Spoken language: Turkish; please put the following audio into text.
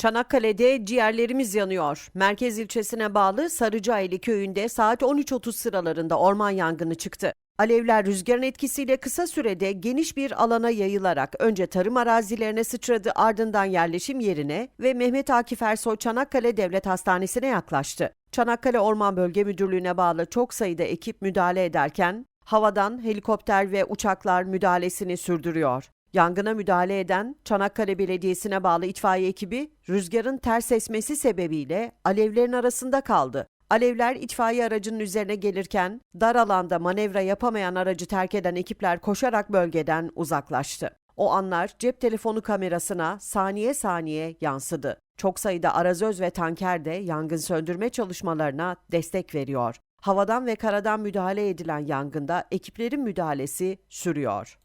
Çanakkale'de ciğerlerimiz yanıyor. Merkez ilçesine bağlı Sarıcaeli köyünde saat 13.30 sıralarında orman yangını çıktı. Alevler rüzgarın etkisiyle kısa sürede geniş bir alana yayılarak önce tarım arazilerine sıçradı ardından yerleşim yerine ve Mehmet Akif Ersoy Çanakkale Devlet Hastanesi'ne yaklaştı. Çanakkale Orman Bölge Müdürlüğü'ne bağlı çok sayıda ekip müdahale ederken havadan helikopter ve uçaklar müdahalesini sürdürüyor. Yangına müdahale eden Çanakkale Belediyesi'ne bağlı itfaiye ekibi rüzgarın ters esmesi sebebiyle alevlerin arasında kaldı. Alevler itfaiye aracının üzerine gelirken dar alanda manevra yapamayan aracı terk eden ekipler koşarak bölgeden uzaklaştı. O anlar cep telefonu kamerasına saniye saniye yansıdı. Çok sayıda arazöz ve tanker de yangın söndürme çalışmalarına destek veriyor. Havadan ve karadan müdahale edilen yangında ekiplerin müdahalesi sürüyor.